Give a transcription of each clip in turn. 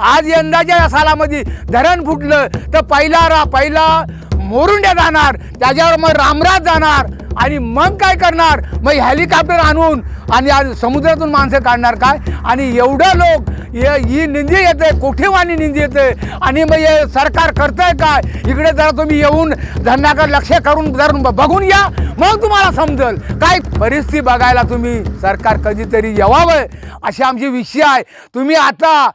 आज यंदाच्या सालामध्ये धरण फुटलं तर पहिला रा पहिला मोरुंड्या जाणार त्याच्यावर मग रामराज जाणार आणि मग काय करणार? मग हेलिकॉप्टर आणून आणि आज समुद्रातून माणसं काढणार काय? आणि एवढं लोक ये ही निंदी येते कोठेवानी निंदी येते? आणि मग हे सरकार करतंय काय? इकडे जरा तुम्ही येऊन धरणाकडे लक्ष करून जर बघून या मग तुम्हाला समजेल. काय परिस्थिती बघायला तुम्ही? सरकार कधीतरी येवावं अशी आमची विषय आहे. तुम्ही आता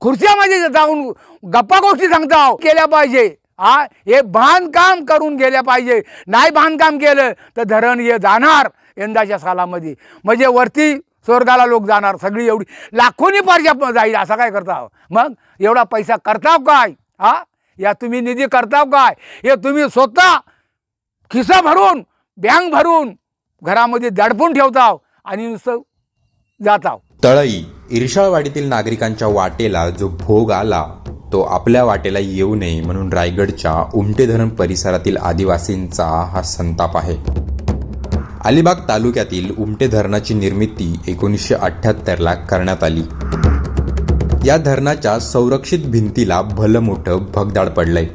खुर्च्यामध्ये जाऊन गप्पा गोष्टी सांगता केल्या पाहिजे. हा हे बांधकाम करून गेल्या पाहिजे. नाही बांधकाम केलं तर धरण हे जाणार यंदाच्या सालामध्ये. म्हणजे वरती स्वर्गाला लोक जाणार सगळी एवढी. लाखोनी पर्जा जाईल असं काय करता हो? मग एवढा पैसा करताव काय? हा? या तुम्ही निधी करताव काय? हे तुम्ही स्वतः खिसा भरून बँक भरून घरामध्ये दडपून ठेवताव आणि नुसतं जाताव. तळई इर्शाळवाडीतील नागरिकांच्या वाटेला जो भोग आला तो आपल्या वाटेला येऊ नये म्हणून रायगडच्या उमटे धरण परिसरातील आदिवासींचा हा संताप आहे. अलिबाग तालुक्यातील उमटे धरणाची निर्मिती एकोणीसशे अठ्ठ्याहत्तरला करण्यात आली. या धरणाच्या संरक्षित भिंतीला भलं मोठं भगदाड पडलंय.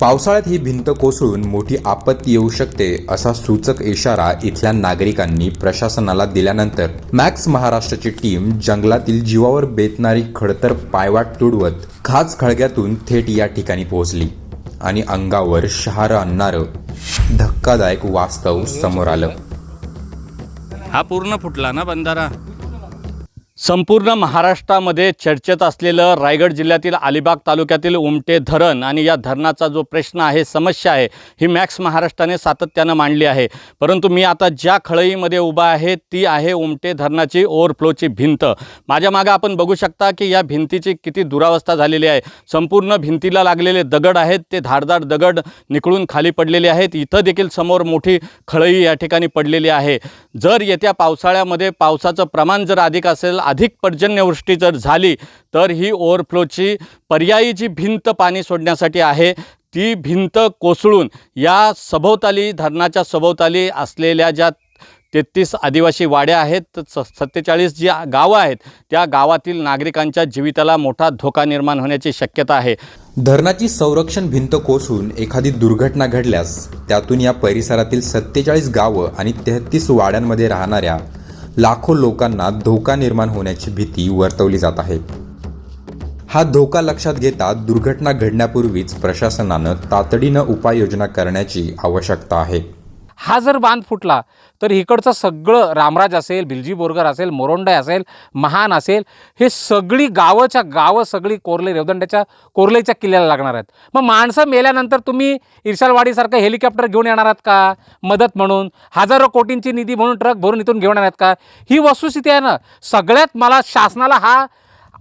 पावसाळ्यात ही भिंत कोसळून मोठी आपत्ती येऊ शकते असा सूचक इशारा इथल्या नागरिकांनी प्रशासनाला दिल्यानंतर मॅक्स महाराष्ट्राची टीम जंगलातील जीवावर बेतणारी खडतर पायवाट तुडवत खास खळग्यातून थेट या ठिकाणी पोहोचली आणि अंगावर शहारं आणणारं धक्कादायक वास्तव समोर आलं. हा पूर्ण फुटला ना बंधारा? संपूर्ण महाराष्ट्रामध्ये चर्चेत असलेलं रायगड जिल्ह्यातील अलिबाग तालुक्यातील उमटे धरण आणि या धरणाचा जो प्रश्न आहे समस्या आहे ही मॅक्स महाराष्ट्राने सातत्यानं मांडली आहे. परंतु मी आता ज्या खळईमध्ये उभा आहे ती आहे उमटे धरणाची ओव्हरफ्लोची भिंत. माझ्या मागं आपण बघू शकता की या भिंतीची किती दुरावस्था झालेली आहे. संपूर्ण भिंतीला लागलेले दगड आहेत ते धारदार दगड निकळून खाली पडलेले आहेत. इथं देखील समोर मोठी खळई या ठिकाणी पडलेली आहे. जर येत्या पावसाळ्यामध्ये पावसाचं प्रमाण जर अधिक असेल अधिक पर्जन्यवृष्टी जर झाली तर ही ओव्हरफ्लोची पर्यायी जी भिंत पाणी सोडण्यासाठी आहे ती भिंत कोसळून या सभोवताली धरणाच्या सभोवताली असलेल्या ज्या तेहतीस आदिवासी वाड्या आहेत. स सत्तेचाळीस जी गावं आहेत त्या गावातील नागरिकांच्या जीविताला मोठा धोका निर्माण होण्याची शक्यता आहे. धरणाची संरक्षण भिंत कोसळून एखादी दुर्घटना घडल्यास त्यातून या परिसरातील सत्तेचाळीस गावं आणि तेहतीस वाड्यांमध्ये राहणाऱ्या लाखो लोकांना धोका निर्माण होण्याची भीती वर्तवली जात आहे. हा धोका लक्षात घेता दुर्घटना घडण्यापूर्वीच प्रशासनानं तातडीनं उपाययोजना करण्याची आवश्यकता आहे. हा जर बांध फुटला तर इकडचं सगळं रामराज असेल भिलजी बोरगर असेल मोरोंडा असेल महान असेल हे सगळी गावच्या गावं सगळी कोरले रेवदंड्याच्या कोरलेच्या किल्ल्याला लागणार आहेत. मग माणसं मेल्यानंतर तुम्ही इर्शालवाडीसारखं हेलिकॉप्टर घेऊन येणार आहात का? मदत म्हणून हजारो कोटींची निधी म्हणून ट्रक भरून इथून घेऊन येणार आहेत का? ही वस्तुस्थिती आहे ना. सगळ्यात मला शासनाला हा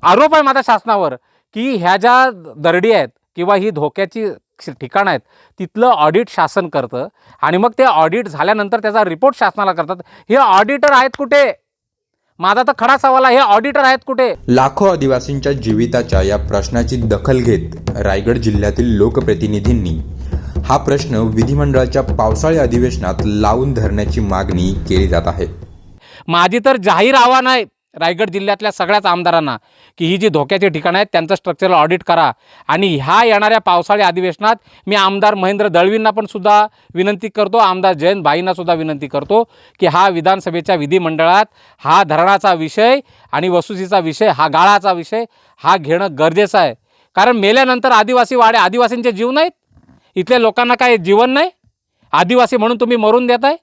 आरोप आहे माझ्या शासनावर की ह्या ज्या दरडी आहेत किंवा ही धोक्याची ठिकाणं आहेत तिथलं ऑडिट शासन करतं आणि मग ते ऑडिट झाल्यानंतर त्याचा रिपोर्ट शासनाला करतात. हे ऑडिटर आहेत कुठे? माझा तर खडा सवाल आहे हे ऑडिटर आहेत कुठे? लाखो आदिवासींच्या जीविताच्या या प्रश्नाची दखल घेत रायगड जिल्ह्यातील लोकप्रतिनिधींनी हा प्रश्न विधिमंडळाच्या पावसाळी अधिवेशनात लावून धरण्याची मागणी केली जात आहे. माझी तर जाहीर आव्हान आहे रायगड जिल्ह्यातल्या सगळ्याच आमदारांना की ही जी धोक्याची ठिकाणं आहेत त्यांचं स्ट्रक्चरल ऑडिट करा. आणि ह्या येणाऱ्या पावसाळी अधिवेशनात मी आमदार महेंद्र दळवींना पण सुद्धा विनंती करतो आमदार जयंत भाईंना सुद्धा विनंती करतो की हा विधानसभेच्या विधिमंडळात हा धरणाचा विषय आणि वसुसीचा विषय हा गाळाचा विषय हा घेणं गरजेचं आहे. कारण मेल्यानंतर आदिवासी वाडे आदिवासींचे जीव नाहीत. इथल्या लोकांना काय जीवन नाही? आदिवासी म्हणून तुम्ही मरून देत आहे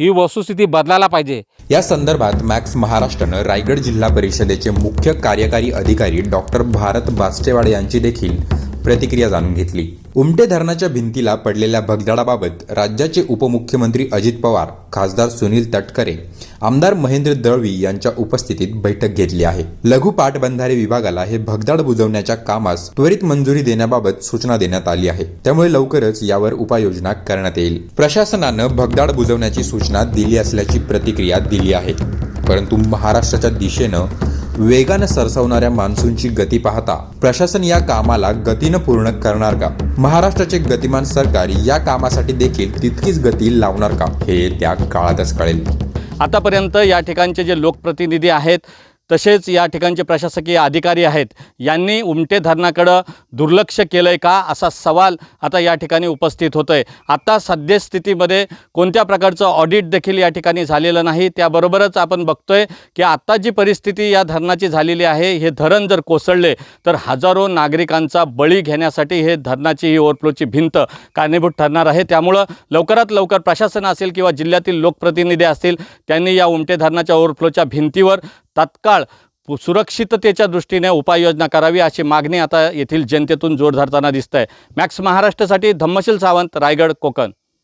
ही वस्तुस्थिती बदलायला पाहिजे. या संदर्भात मॅक्स महाराष्ट्रानं रायगड जिल्हा परिषदेचे मुख्य कार्यकारी अधिकारी डॉक्टर भारत बास्टेवाड यांची देखील प्रतिक्रिया जाणून घेतली. उमटे धरणाच्या भिंतीला पडलेल्या भगदाडाबाबत राज्याचे उपमुख्यमंत्री अजित पवार खासदार सुनील तटकरे आमदार महेंद्र दळवी यांच्या उपस्थितीत बैठक घेतली आहे. लघु पाटबंधारे विभागाला हे भगदाड बुजवण्याच्या कामास त्वरित मंजुरी देण्याबाबत सूचना देण्यात आली आहे. त्यामुळे लवकरच यावर उपाययोजना करण्यात येईल. प्रशासनानं भगदाड बुजवण्याची सूचना दिली असल्याची प्रतिक्रिया दिली आहे. परंतु महाराष्ट्राच्या दिशेनं वेगानं सरसवणाऱ्या मान्सूनची गती पाहता प्रशासन या कामाला गतीनं पूर्ण करणार का? महाराष्ट्राचे गतिमान सरकार या कामासाठी देखील तितकीच गती लावणार का? हे त्या काळातच कळेल. आतापर्यंत या ठिकाणचे जे लोकप्रतिनिधी आहेत तसेच या ठिकाणचे प्रशासकीय अधिकारी आहेत यांनी उमटे धरणाकडं दुर्लक्ष केलं आहे का असा सवाल आता या ठिकाणी उपस्थित होतो आहे आता सद्यस्थितीमध्ये कोणत्या प्रकारचं ऑडिट देखील या ठिकाणी झालेलं नाही त्याबरोबरच आपण बघतोय की आत्ता जी परिस्थिती या धरणाची झालेली आहे हे धरण जर कोसळले तर हजारो नागरिकांचा बळी घेण्यासाठी हे धरणाची ही ओव्हरफ्लोची भिंत कारणीभूत ठरणार आहे. त्यामुळं लवकरात लवकर प्रशासन असेल किंवा जिल्ह्यातील लोकप्रतिनिधी असतील त्यांनी या उमटे धरणाच्या ओव्हरफ्लोच्या भिंतीवर तात्काळ पु- सुरक्षिततेच्या दृष्टीने उपाययोजना करावी अशी मागणी आता येथील जनतेतून जोर धरताना दिसत आहे मॅक्स महाराष्ट्रासाठी धम्मशील सावंत रायगड कोकण.